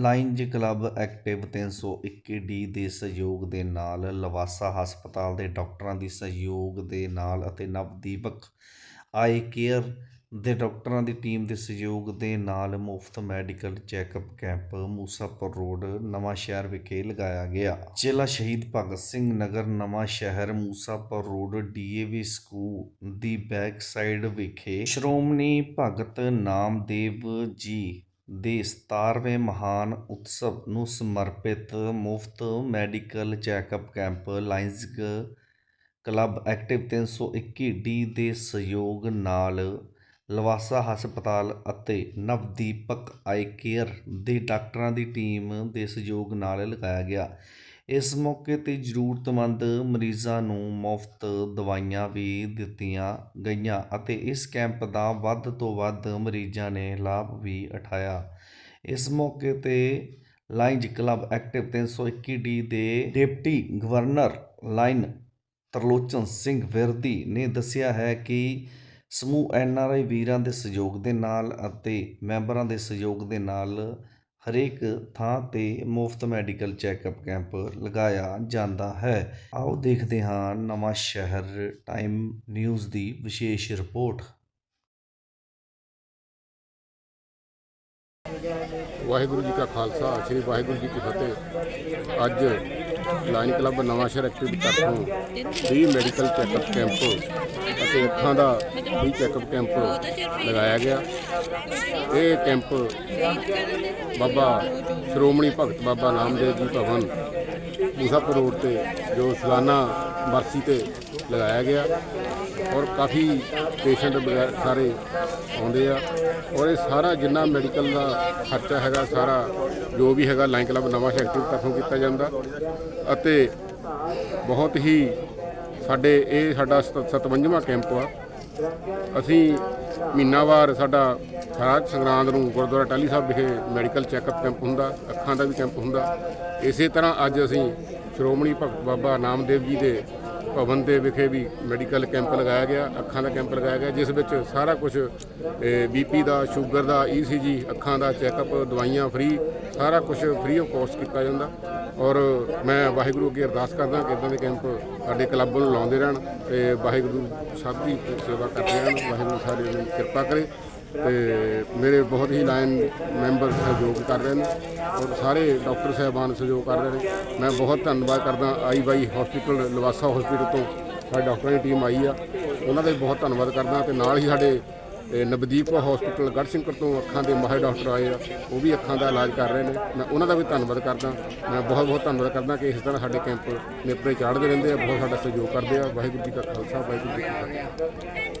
Lions club active 321 D ਦੇ ਸਹਿਯੋਗ ਦੇ ਨਾਲ ਲਵਾਸਾ ਹਸਪਤਾਲ ਦੇ ਡਾਕਟਰਾਂ ਦੀ ਸਹਿਯੋਗ ਦੇ ਨਾਲ ਅਤੇ ਨਵਦੀਪਕ ਆਈ ਕੇਅਰ ਦੇ ਡਾਕਟਰਾਂ ਦੀ ਟੀਮ ਦੇ ਸਹਿਯੋਗ ਦੇ ਨਾਲ ਮੁਫਤ medical checkup camp Musapur road, Nawanshahr ਵਿਖੇ ਲਗਾਇਆ ਗਿਆ। ਜ਼ਿਲ੍ਹਾ ਸ਼ਹੀਦ ਭਗਤ Singh Nagar, Nawanshahr Musapur road DAV school ਦੀ ਬੈਕ ਸਾਈਡ ਵਿਖੇ ਸ਼੍ਰੋਮਣੀ ਭਗਤ ਨਾਮਦੇਵ ਜੀ ਦੇ 17ਵੇਂ ਮਹਾਨ ਉਤਸਵ ਨੂੰ ਸਮਰਪਿਤ ਮੁਫਤ medical checkup camp Lions club active 321 D ਦੇ ਸਹਿਯੋਗ ਨਾਲ ਲਵਾਸਾ ਹਸਪਤਾਲ ਅਤੇ ਨਵਦੀਪਕ ਆਈ ਕੇਅਰ ਦੇ ਡਾਕਟਰਾਂ ਦੀ ਟੀਮ ਦੇ ਸਹਿਯੋਗ ਨਾਲ ਲਗਾਇਆ ਗਿਆ। ਇਸ ਮੌਕੇ ਤੇ ਜ਼ਰੂਰਤਮੰਦ ਮਰੀਜ਼ਾਂ ਨੂੰ ਮੁਫਤ ਦਵਾਈਆਂ ਵੀ ਦਿੱਤੀਆਂ ਗਈਆਂ ਅਤੇ ਇਸ ਕੈਂਪ ਦਾ ਵੱਧ ਤੋਂ ਵੱਧ ਮਰੀਜ਼ਾਂ ਨੇ ਲਾਭ ਵੀ ਉਠਾਇਆ। ਇਸ ਮੌਕੇ ਤੇ ਲਾਇਨਜ਼ ਕਲੱਬ ਐਕਟਿਵ 321 ਡੀ ਦੇ deputy governor lion Tarlochan Singh Virdi ਨੇ ਦੱਸਿਆ ਹੈ ਕਿ ਸਮੂਹ ਐਨਆਰਆਈ ਵੀਰਾਂ ਦੇ ਸਹਿਯੋਗ ਦੇ ਨਾਲ ਅਤੇ ਮੈਂਬਰਾਂ ਦੇ ਸਹਿਯੋਗ ਦੇ ਨਾਲ ਹਰੇਕ ਥਾਂ ਤੇ ਮੁਫਤ ਮੈਡੀਕਲ ਚੈੱਕਅਪ ਕੈਂਪ ਲਗਾਇਆ ਜਾਂਦਾ ਹੈ। ਆਓ ਦੇਖਦੇ ਹਾਂ ਨਵਾਂ ਸ਼ਹਿਰ, ਟਾਈਮ ਨਿਊਜ਼ ਦੀ ਵਿਸ਼ੇਸ਼ ਰਿਪੋਰਟ। ਵਾਹਿਗੁਰੂ ਜੀ ਕਾ ਖਾਲਸਾ, ਸ੍ਰੀ ਵਾਹਿਗੁਰੂ ਜੀ ਕੀ ਫਤਿਹ। ਅੱਜ ਲਾਇਨ ਕਲੱਬ ਨਵਾਂਸ਼ਹਿਰ ਐਕਟਿਵ ਤਰਫੋਂ ਫ੍ਰੀ ਮੈਡੀਕਲ ਚੈੱਕਅਪ ਕੈਂਪ ਅਤੇ ਅੱਖਾਂ ਦਾ ਫ੍ਰੀ ਚੈੱਕਅਪ ਕੈਂਪ ਲਗਾਇਆ ਗਿਆ। ਇਹ ਕੈਂਪ ਬਾਬਾ ਸ਼੍ਰੋਮਣੀ ਭਗਤ ਬਾਬਾ ਨਾਮਦੇਵ ਜੀ ਭਵਨ ਮੂਸਾਪੁਰ ਰੋਡ ਤੇ ਜੋ ਸਾਲਾਨਾ ਬਰਸੀ ਤੇ ਲਗਾਇਆ ਗਿਆ। ਔਰ ਕਾਫੀ ਪੇਸ਼ੈਂਟ ਵਗੈਰਾ ਸਾਰੇ ਆਉਂਦੇ ਆ। ਔਰ ਇਹ ਸਾਰਾ ਜਿੰਨਾ ਮੈਡੀਕਲ ਦਾ ਖਰਚਾ ਹੈਗਾ, ਸਾਰਾ ਜੋ ਵੀ ਹੈਗਾ, ਲਾਈਨ ਕਲੱਬ ਨਵਾਂ ਸ਼ਹਿਰ ਐਕਟਿਵ ਤਰਫੋਂ ਕੀਤਾ ਜਾਂਦਾ। ਅਤੇ ਬਹੁਤ ਹੀ ਸਾਡੇ, ਇਹ ਸਾਡਾ 57ਵਾਂ ਕੈਂਪ ਆ। ਅਸੀਂ ਮਹੀਨਾਵਾਰ ਸਾਡਾ ਖਾਜ ਸੰਗਰਾਂਦ ਨੂੰ ਗੁਰਦੁਆਰਾ ਟਾਲੀ ਸਾਹਿਬ ਵਿਖੇ ਮੈਡੀਕਲ ਚੈੱਕਅਪ ਕੈਂਪ ਹੁੰਦਾ, ਅੱਖਾਂ ਦਾ ਵੀ ਕੈਂਪ ਹੁੰਦਾ। ਇਸੇ ਤਰ੍ਹਾਂ ਅੱਜ ਅਸੀਂ ਸ਼੍ਰੋਮਣੀ ਭਗਤ ਬਾਬਾ ਨਾਮਦੇਵ ਜੀ ਦੇ ਭਵਨ ਦੇ ਵਿਖੇ ਵੀ ਮੈਡੀਕਲ ਕੈਂਪ ਲਗਾਇਆ ਗਿਆ, ਅੱਖਾਂ ਦਾ ਕੈਂਪ ਲਗਾਇਆ ਗਿਆ, ਜਿਸ ਵਿੱਚ ਸਾਰਾ ਕੁਝ ਬੀਪੀ ਦਾ, ਸ਼ੂਗਰ ਦਾ ਈਸੀਜੀ ਅੱਖਾਂ ਦਾ ਚੈੱਕਅਪ, ਦਵਾਈਆਂ ਫ੍ਰੀ, ਸਾਰਾ ਕੁਝ ਫ੍ਰੀ ਆਫ ਕੋਸਟ ਕੀਤਾ ਜਾਂਦਾ। ਔਰ ਮੈਂ ਵਾਹਿਗੁਰੂ ਅੱਗੇ ਅਰਦਾਸ ਕਰਦਾ ਕਿ ਇਦਾਂ ਦੇ ਕੈਂਪ ਸਾਡੇ ਕਲੱਬ ਨੂੰ ਲਾਉਂਦੇ ਰਹਿਣ ਤੇ ਵਾਹਿਗੁਰੂ ਸਭ ਦੀ ਸੇਵਾ ਕਰਦੇ ਰਹਿਣ, ਵਾਹਿਗੁਰੂ ਸਾਰੇ ਨੂੰ ਕਿਰਪਾ ਕਰੇ। ਤੇ ਮੇਰੇ ਬਹੁਤ ਹੀ ਲਾਈਨ ਮੈਂਬਰ ਸਹਿਯੋਗ ਕਰ ਰਹੇ ਨੇ ਔਰ ਸਾਰੇ ਡਾਕਟਰ ਸਾਹਿਬਾਨ ਸਹਿਯੋਗ ਕਰ ਰਹੇ ਨੇ। ਮੈਂ ਬਹੁਤ ਧੰਨਵਾਦ ਕਰਦਾ ਆਈ ਬਾਈ ਹਸਪੀਟਲ, ਲਵਾਸਾ ਹਸਪੀਟਲ ਤੋਂ ਸਾਡੇ ਡਾਕਟਰਾਂ ਦੀ ਟੀਮ ਆਈ ਆ। ਉਹਨਾਂ ਦਾ ਵੀ ਬਹੁਤ ਧੰਨਵਾਦ ਕਰਦਾ ਤੇ ਨਾਲ ਹੀ ਸਾਡੇ, ਇਹ ਨਵਦੀਪ ਹਸਪੀਟਲ ਗੜ੍ਹਸ਼ੰਕਰ ਤੋਂ ਅੱਖਾਂ ਦੇ ਮਾਹਿਰ ਡਾਕਟਰ ਆਏ ਆ। ਉਹ ਵੀ ਅੱਖਾਂ ਦਾ ਇਲਾਜ ਕਰ ਰਹੇ ਨੇ। ਮੈਂ ਉਹਨਾਂ ਦਾ ਵੀ ਧੰਨਵਾਦ ਕਰਦਾ। ਮੈਂ ਬਹੁਤ ਬਹੁਤ ਧੰਨਵਾਦ ਕਰਦਾ ਕਿ ਇਸ ਤਰ੍ਹਾਂ ਸਾਡੇ ਕੈਂਪ ਨੇਪਰੇ ਚਾੜਦੇ ਰਹਿੰਦੇ ਆ, ਬਹੁਤ ਸਾਡਾ ਸਹਿਯੋਗ ਕਰਦੇ ਆ। ਵਾਹਿਗੁਰੂ ਜੀ ਕਾ ਖਾਲਸਾ, ਵਾਹਿਗੁਰੂ ਜੀ ਕੀ ਫਤਿਹ।